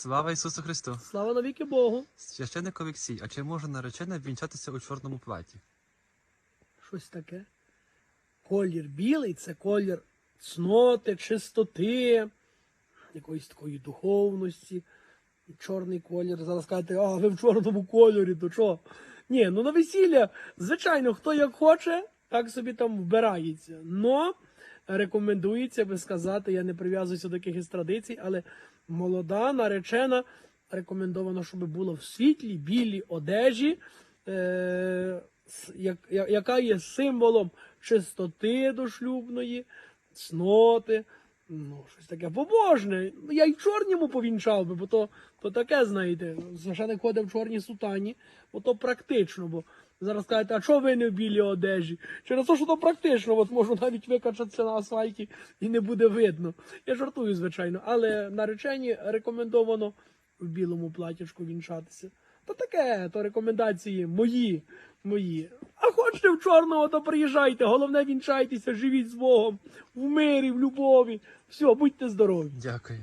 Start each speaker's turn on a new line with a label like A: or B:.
A: Слава Ісусу Христу!
B: Слава навіки Богу.
A: Священник Олексій, а чи може наречена вінчатися у чорному платі?
B: Щось таке. Колір білий це колір цноти, чистоти, якоїсь такої духовності. І чорний колір. Зараз кажете, а ви в чорному кольорі, то що? Ні, ну на весілля, звичайно, хто як хоче, так собі там вбирається. Но рекомендується би сказати, я не прив'язуюся до якихось традицій, але молода, наречена, рекомендовано, щоб була в світлій, білій одежі, е, як, яка є символом чистоти дошлюбної, цноти. Ну, щось таке побожне. Ну, я й в чорному повінчав би, бо то, то таке, знаєте, священик ходить в чорній сутані, бо то практично, бо зараз кажете, а чого ви не в білій одежі? Через те, що то практично, от можу навіть викачатися на асфальті і не буде видно. Я жартую, звичайно, але наречені рекомендовано в білому платячку вінчатися. То таке, то рекомендації мої, мої. А хочете в чорному, то приїжджайте. Головне вінчайтеся, живіть з Богом, в мирі, в любові. Все, будьте здорові.
A: Дякую.